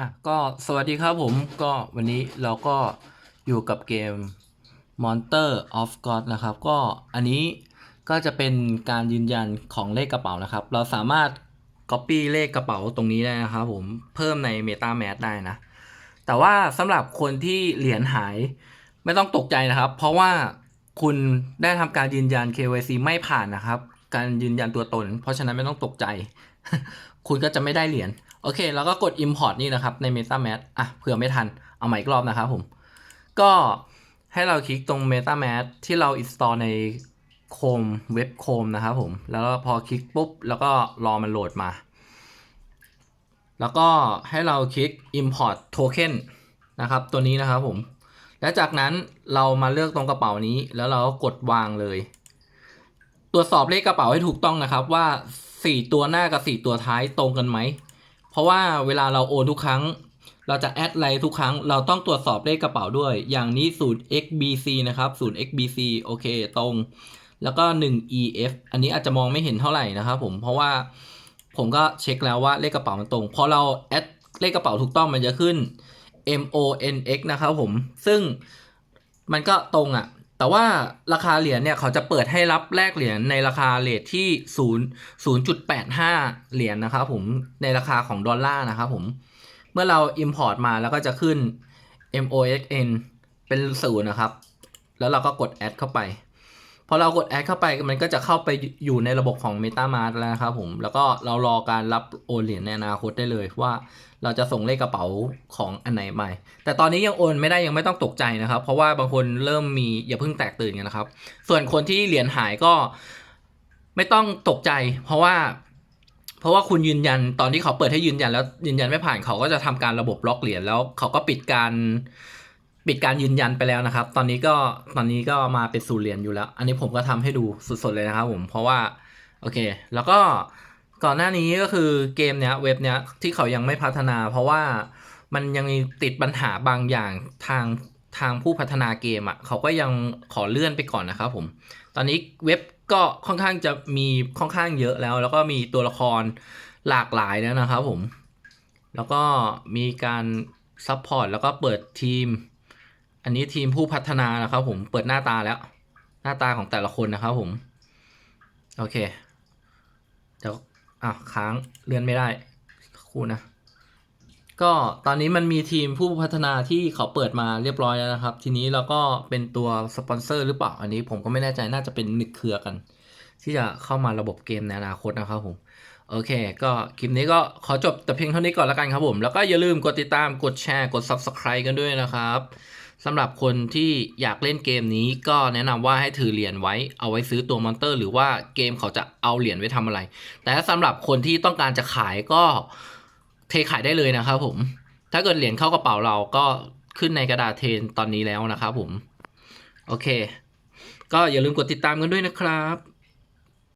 อะก็สวัสดีครับผมก็วันนี้เราก็อยู่กับเกม Monster of God นะครับ ก็อันนี้ก็จะเป็นการยืนยันของเลขกระเป๋านะครับ เราสามารถ Copy เลขกระเป๋าตรงนี้ได้นะครับผมเพิ่มใน MetaMask ได้นะ แต่ว่าสำหรับคนที่เหรียญหายไม่ต้องตกใจนะครับ เพราะว่าคุณได้ทำการยืนยัน KYC ไม่ผ่านนะครับ การยืนยันตัวตน เพราะฉะนั้นไม่ต้องตกใจ คุณก็จะไม่ได้เหรียญโอเค แล้วก็กด Import นี่นะครับ ใน MetaMask อะเผื่อไม่ทัน เอาใหม่อีกรอบนะครับผม ก็ให้เราคลิกตรง MetaMask ที่เรา install ใน Chrome เว็บ Chrome นะครับผม แล้วพอคลิกปุ๊บ แล้วก็รอมันโหลดมา แล้วก็ให้เราคลิก import token นะครับ ตัวนี้นะครับผม และจากนั้นเรามาเลือกตรงกระเป๋านี้ แล้วเราก็กดวางเลย ตรวจสอบเลขกระเป๋าให้ถูกต้องนะครับว่า 4 ตัวหน้ากับ 4 ตัวท้ายตรงกันไหม เพราะว่าเวลาเราโอนทุกครั้ง เราจะแอดไลน์ทุกครั้ง เราต้องตรวจสอบเลขกระเป๋าด้วย อย่างนี้ 0xbc นะครับ 0xbc โอเคตรง แล้วก็ 1ef อันนี้อาจจะมองไม่เห็นเท่าไหร่นะครับผมเพราะว่าผมก็เช็คแล้วว่าเลขกระเป๋ามันตรงพอเราแอดเลขกระเป๋าถูกต้องมันจะขึ้น monx นะครับผมซึ่งมันก็ตรงอะ่ะ แต่ว่าราคาเหรียญเนี่ยเขาจะเปิดให้รับแลกเหรียญในราคาเลทที่0 0.85 เหรียญนะครับผมในราคาของดอลลาร์นะครับผมเมื่อเรา Import มาแล้วก็จะขึ้น MOXN เป็นศูนย์นะครับ แล้วเราก็กด Add เข้าไป พอเรากด Add เข้าไปมันก็จะเข้าไปอยู่ในระบบของ MetaMask แล้วนะครับผม แล้วก็เรารอการรับโอนเหรียญในอนาคตได้เลยว่า เราจะส่งเลขกระเป๋าของอันไหนไปแต่ตอนนี้ยังโอนไม่ได้ยังไม่ต้องตกใจนะครับ เพราะว่าบางคนเริ่มมีอย่าเพิ่งแตกตื่นกันนะครับ ส่วนคนที่เหรียญหายก็ไม่ต้องตกใจ เพราะว่า เพราะว่าคุณยืนยันตอนที่เขาเปิดให้ยืนยันแล้วยืนยันไม่ผ่านเขาก็จะทำการระบบล็อกเหรียญแล้วเขาก็ปิดการ ปิดการยืนยันไปแล้วนะครับ ตอนนี้ก็ตอนนี้ก็มาเป็นศูนย์เหรียญอยู่แล้ว อันนี้ผมก็ทำให้ดูสดๆเลยนะครับผมเพราะว่าโอเค แล้วก็ก่อนหน้านี้ก็คือเกมเนี้ยเว็บเนี้ยที่เขายังไม่พัฒนา เพราะว่ามันยังมีติดปัญหาบางอย่างทางทางผู้พัฒนาเกมอะ่ะเขาก็ยังขอเลื่อนไปก่อนนะครับผมตอนนี้เว็บก็ค่อนข้างจะมีค่อนข้างเยอะแล้ว แล้วก็มีตัวละครหลากหลายแล้วนะครับผม แล้วก็มีการซัพพอร์ตแล้วก็เปิดทีม อันนี้ทีมผู้พัฒนานะครับผมเปิดหน้าตาแล้ว หน้าตาของแต่ละคนนะครับผม โอเคเดี๋ยวอะค้างเลื่อนไม่ได้คู่นะ ก็ตอนนี้มันมีทีมผู้พัฒนาที่เขาเปิดมาเรียบร้อยแล้วนะครับ ทีนี้เราก็เป็นตัวสปอนเซอร์หรือเปล่า อันนี้ผมก็ไม่แน่ใจน่าจะเป็นนึกเครือกัน ที่จะเข้ามาระบบเกมในอนาคตนะครับผมโอเค ก็คลิปนี้ก็ขอจบแต่เพียงเท่านี้ก่อนแล้วกันครับผม แล้วก็อย่าลืมกดติดตาม กดแชร์ กด Subscribe กันด้วยนะครับ สำหรับคนที่อยากเล่นเกมนี้ก็แนะนำว่าให้ถือเหรียญไว้เอาไว้ซื้อตัวมอนเตอร์ หรือว่าเกมเขาจะเอาเหรียญไว้ทำอะไร แต่ถ้าสำหรับคนที่ต้องการจะขายก็เทขายได้เลยนะครับผม ถ้าเกิดเหรียญเข้ากระเป๋าเราก็ขึ้นในกระดาษเทนตอนนี้แล้วนะครับผม โอเค ก็อย่าลืมกดติดตามกันด้วยนะครับ